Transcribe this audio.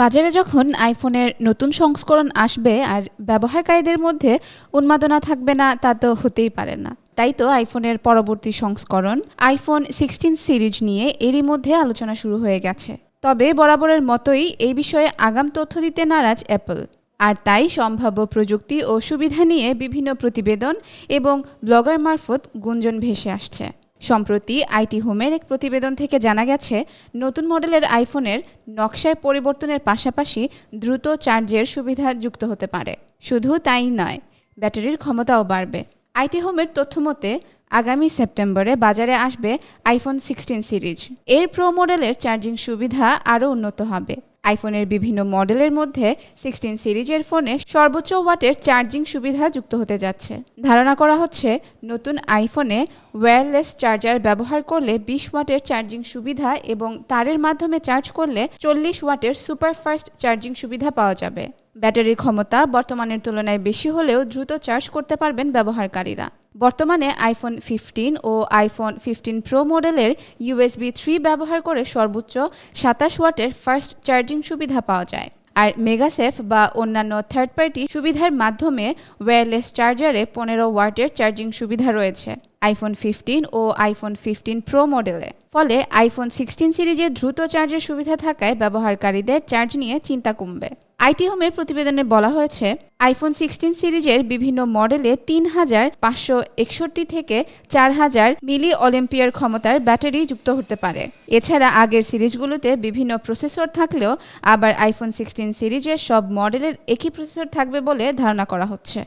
বাজারে যখন আইফোনের নতুন সংস্করণ আসবে আর ব্যবহারকারীদের মধ্যে উন্মাদনা থাকবে না, তা তো হতেই পারে না। তাই তো আইফোনের পরবর্তী সংস্করণ আইফোন সিক্সটিন সিরিজ নিয়ে এরই মধ্যে আলোচনা শুরু হয়ে গেছে। তবে বরাবরের মতোই এই বিষয়ে আগাম তথ্য দিতে নারাজ অ্যাপল। আর তাই সম্ভাব্য প্রযুক্তি ও সুবিধা নিয়ে বিভিন্ন প্রতিবেদন এবং ব্লগার মারফত গুঞ্জন ভেসে আসছে। সম্প্রতি আইটি হোমের এক প্রতিবেদন থেকে জানা গেছে, নতুন মডেলের আইফোনের নকশায় পরিবর্তনের পাশাপাশি দ্রুত চার্জের সুবিধা যুক্ত হতে পারে। শুধু তাই নয়, ব্যাটারির ক্ষমতাও বাড়বে। আইটি হোমের তথ্যমতে আগামী সেপ্টেম্বরে বাজারে আসবে আইফোন সিক্সটিন সিরিজ। এর প্রো মডেলের চার্জিং সুবিধা আরও উন্নত হবে। আইফোনের বিভিন্ন মডেলের মধ্যে সিক্সটিন সিরিজের ফোনে সর্বোচ্চ ওয়াটের চার্জিং সুবিধা যুক্ত হতে যাচ্ছে। ধারণা করা হচ্ছে, নতুন আইফোনে ওয়্যারলেস চার্জার ব্যবহার করলে বিশ ওয়াটের চার্জিং সুবিধা এবং তারের মাধ্যমে চার্জ করলে চল্লিশ ওয়াটের সুপারফাস্ট চার্জিং সুবিধা পাওয়া যাবে। ব্যাটারির ক্ষমতা বর্তমানের তুলনায় বেশি হলেও দ্রুত চার্জ করতে পারবেন ব্যবহারকারীরা। বর্তমানে আইফোন ফিফটিন ও আইফোন ফিফটিন প্রো মডেলের ইউএসবি থ্রি ব্যবহার করে সর্বোচ্চ সাতাশ ওয়াটের ফার্স্ট চার্জিং সুবিধা পাওয়া যায়। আর মেগাসেফ বা অন্যান্য থার্ড পার্টি সুবিধার মাধ্যমে ওয়্যারলেস চার্জারে পনেরো ওয়াটের চার্জিং সুবিধা রয়েছে আইফোন ফিফটিন ও আইফোন ফিফটিন প্রো মডেলে ফলে আইফোন সিক্সটিন সিরিজে দ্রুত চার্জের সুবিধা থাকায় ব্যবহারকারীদের চার্জ নিয়ে চিন্তা কমবে। আইটি হোমের প্রতিবেদনে বলা হয়েছে, আইফোন সিক্সটিন সিরিজের বিভিন্ন মডেলে তিন হাজার পাঁচশো একষট্টি থেকে চার হাজার মিলি অলিম্পিয়ার ক্ষমতার ব্যাটারি যুক্ত হতে পারে। এছাড়া আগের সিরিজগুলোতে বিভিন্ন প্রসেসর থাকলেও আবার আইফোন সিক্সটিন সিরিজের সব মডেলের একই প্রসেসর থাকবে বলে ধারণা করা হচ্ছে।